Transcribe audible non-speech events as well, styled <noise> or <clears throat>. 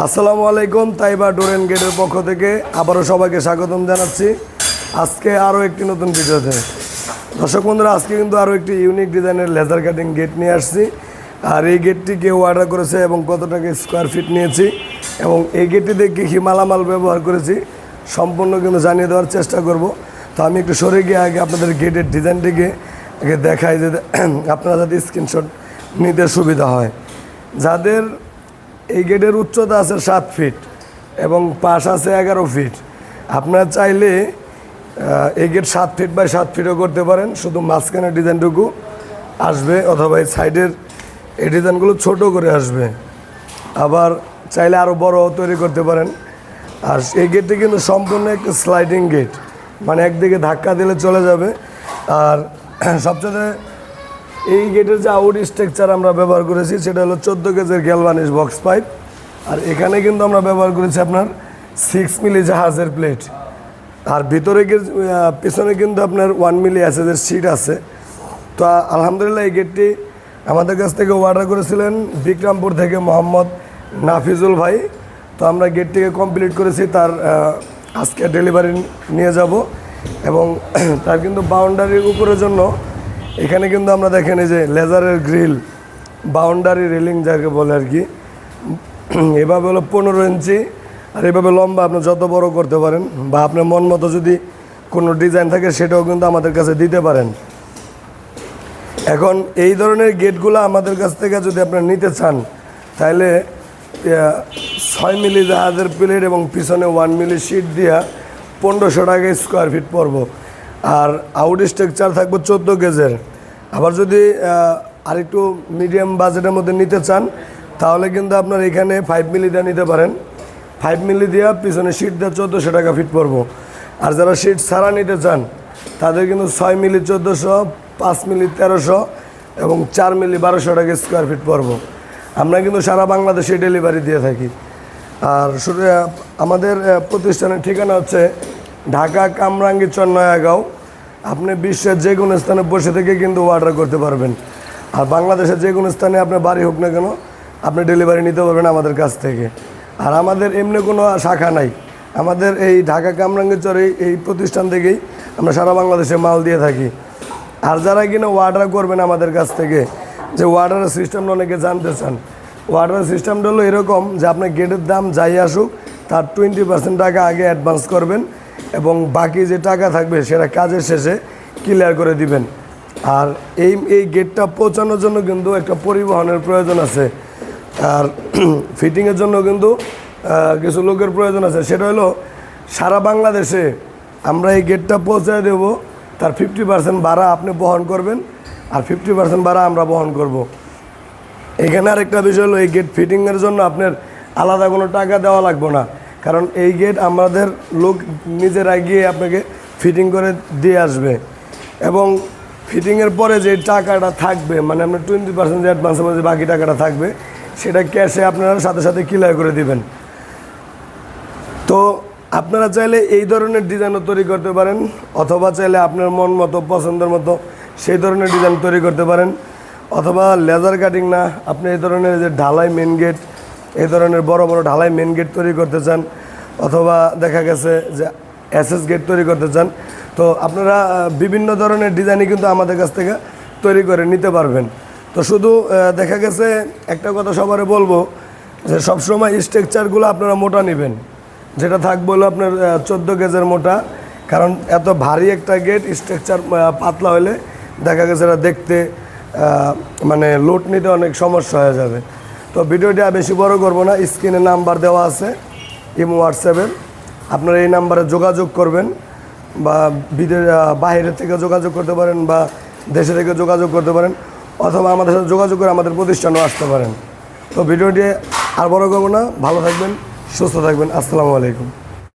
আসসালামু আলাইকুম, তাইবা ডোরেন গেটের পক্ষ থেকে আবারও সবাইকে স্বাগতম জানাচ্ছি। আজকে আরও একটি নতুন ভিডিওতে। দর্শক বন্ধুরা, আজকে কিন্তু আরও একটি ইউনিক ডিজাইনের লেজার কাটিং গেট নিয়ে আসছি। আর এই গেটটি কেউ অর্ডার করেছে এবং কত টাকা স্কোয়ার ফিট নিয়েছি এবং এই গেটটিতে কী কী মালামাল ব্যবহার করেছি, সম্পূর্ণ কিন্তু জানিয়ে দেওয়ার চেষ্টা করব। তো আমি একটু সরে গিয়ে আগে আপনাদের গেটের ডিজাইনটিকে আগে দেখাই যে, <clears throat> আপনারা যাতে স্ক্রিনশট নিতে সুবিধা হয়। যাদের এই গেটের উচ্চতা আছে সাত ফিট এবং পাশ আছে এগারো ফিট। আপনার চাইলে এই গেট সাত ফিট বাই সাত ফিটও করতে পারেন, শুধু মাঝখানের ডিজাইনটুকু আসবে অথবা এই সাইডের এই ডিজাইনগুলো ছোট করে আসবে। আবার চাইলে আরও বড় তৈরি করতে পারেন। আর এই গেটটি কিন্তু সম্পূর্ণ একটা স্লাইডিং গেট মানে একদিকে ধাক্কা দিলে চলে যাবে। আর <clears throat> সবচেয়ে এই গেটের যে আউট স্ট্রাকচার আমরা ব্যবহার করেছি, সেটা হলো চোদ্দ কেজের গ্যালভানিশ বক্স পাইপ। আর এখানে কিন্তু আমরা ব্যবহার করেছি আপনার সিক্স মিলি জাহাজের প্লেট আর ভিতরে পিছনে কিন্তু আপনার ওয়ান মিলি অ্যাসেজের সিট আছে। তো আলহামদুলিল্লাহ এই গেটটি আমাদের কাছ থেকে অর্ডার করেছিলেন বিক্রামপুর থেকে মোহাম্মদ নাফিজুল ভাই। তো আমরা গেটটিকে কমপ্লিট করেছি, তার আজকে ডেলিভারি নিয়ে যাব। এবং <clears throat> তার কিন্তু বাউন্ডারির উপরের জন্য এখানে কিন্তু আমরা দেখেন এই যে লেজারের গ্রিল, বাউন্ডারি রেলিং যাকে বলে আর কি। এভাবে হলো পনেরো ইঞ্চি আর এভাবে লম্বা আপনি যত বড় করতে পারেন বা আপনার মন মতো যদি কোনো ডিজাইন থাকে সেটাও কিন্তু আমাদের কাছে দিতে পারেন। এখন এই ধরনের গেটগুলো আমাদের কাছ থেকে যদি আপনারা নিতে চান, তাহলে ছয় মিলি জাহাজের প্লেট এবং পিছনে ওয়ান মিলি শিট দিয়া পনেরোশো টাকা স্কোয়ার ফিট পড়ব। আর আউট স্ট্রাকচার থাকবে চোদ্দ গেজের। আবার যদি আহ, আরেকটু মিডিয়াম বাজেটের মধ্যে নিতে চান তাহলে কিন্তু আপনার এখানে ফাইভ মিলি দিয়ে নিতে পারেন। ফাইভ মিলি দিয়া পিছনে শিট দিয়ে চোদ্দোশো টাকা ফিট পড়ব। আর যারা শিট ছাড়া নিতে চান তাদের কিন্তু ছয় মিলি চোদ্দোশো পাঁচ মিলি তেরোশো এবং চার মিলি বারোশো টাকা স্কোয়ার ফিট পড়ব। আমরা কিন্তু সারা বাংলাদেশে ডেলিভারি দিয়ে থাকি। আর আমাদের প্রতিষ্ঠানের ঠিকানা হচ্ছে ঢাকা কামরাঙ্গীচর নয়াগাঁও আপনি বিশ্বের যে কোনো স্থানে বসে থেকে কিন্তু অর্ডার করতে পারবেন। আর বাংলাদেশের যে কোনো স্থানে আপনার বাড়ি হোক না কেন, আপনি ডেলিভারি নিতে পারবেন আমাদের কাছ থেকে। আর আমাদের এমনি কোনো শাখা নাই। আমাদের এই ঢাকা কামরাঙ্গীচর এই প্রতিষ্ঠান থেকেই আমরা সারা বাংলাদেশে মাল দিয়ে থাকি। আর যারা কিনা অর্ডার করবেন আমাদের কাছ থেকে, যে অর্ডারের সিস্টেমটা অনেকে জানতে চান। অর্ডারের সিস্টেমটা হলো এরকম যে আপনার গেটের দাম যাই আসুক, তার টোয়েন্টি পার্সেন্ট টাকা আগে অ্যাডভান্স করবেন। এবং বাকি যে টাকা থাকবে সেটা কাজের শেষে ক্লিয়ার করে দিবেন। আর এই এই গেটটা পৌঁছানোর জন্য কিন্তু একটা পরিবহনের প্রয়োজন আছে। আর <clears throat> ফিটিংয়ের জন্য কিন্তু কিছু লোকের প্রয়োজন আছে। সেটা হলো, সারা বাংলাদেশে আমরা এই গেটটা পৌঁছায় দেবো, তার ফিফটি পার্সেন্ট ভাড়া আপনি বহন করবেন, আর ফিফটি পার্সেন্ট ভাড়া আমরা বহন করব। এখানে আরেকটা বিষয় হলো, এই গেট ফিটিংয়ের জন্য আপনার আলাদা কোনো টাকা দেওয়া লাগবে না। কারণ এই গেট আমাদের লোক নিজেরা গিয়ে আপনাকে ফিটিং করে দিয়ে আসবে। এবং ফিটিংয়ের পরে যে টাকাটা থাকবে মানে আপনার টোয়েন্টি পার্সেন্ট যে অ্যাডভান্সের মধ্যে বাকি টাকাটা থাকবে, সেটা ক্যাশে আপনারা সাথে সাথে ক্লিয়ার করে দিবেন। তো আপনারা চাইলে এই ধরনের ডিজাইনও তৈরি করতে পারেন, অথবা চাইলে আপনার মন মতো, পছন্দের মতো সেই ধরনের ডিজাইন তৈরি করতে পারেন, অথবা লেজার কাটিং না, আপনি এই ধরনের যে ঢালাই মেন গেট এই ধরনের বড় বড় ঢালাই মেন গেট তৈরি করতে চান অথবা দেখা গেছে যে এসএস গেট তৈরি করতে চান, তো আপনারা বিভিন্ন ধরনের ডিজাইনই কিন্তু আমাদের কাছ থেকে তৈরি করে নিতে পারবেন। তো শুধু দেখা গেছে একটা কথা সবারে বলব, যে সবসময় স্ট্রাকচারগুলো আপনারা মোটা নেবেন। যেটা থাকবে হলো আপনার চোদ্দ গেজের মোটা, কারণ এত ভারী একটা গেট স্ট্রাকচার পাতলা হলে দেখা গেছে এটা দেখতে মানে লোড নিতে অনেক সমস্যা হয়ে যাবে। তো ভিডিওটি বেশি বড় করব না, স্ক্রিনে নাম্বার দেওয়া আছে, ইমো হোয়াটসঅ্যাপের আপনারা এই নাম্বারে যোগাযোগ করবেন বা বিদেশ বাইরে থেকে যোগাযোগ করতে পারেন বা দেশে থেকে যোগাযোগ করতে পারেন অথবা আমাদের সাথে যোগাযোগ করে আমাদের প্রতিষ্ঠানও আসতে পারেন। তো ভিডিওটি আর বড় করব না, ভালো থাকবেন, সুস্থ থাকবেন, আসসালামু আলাইকুম।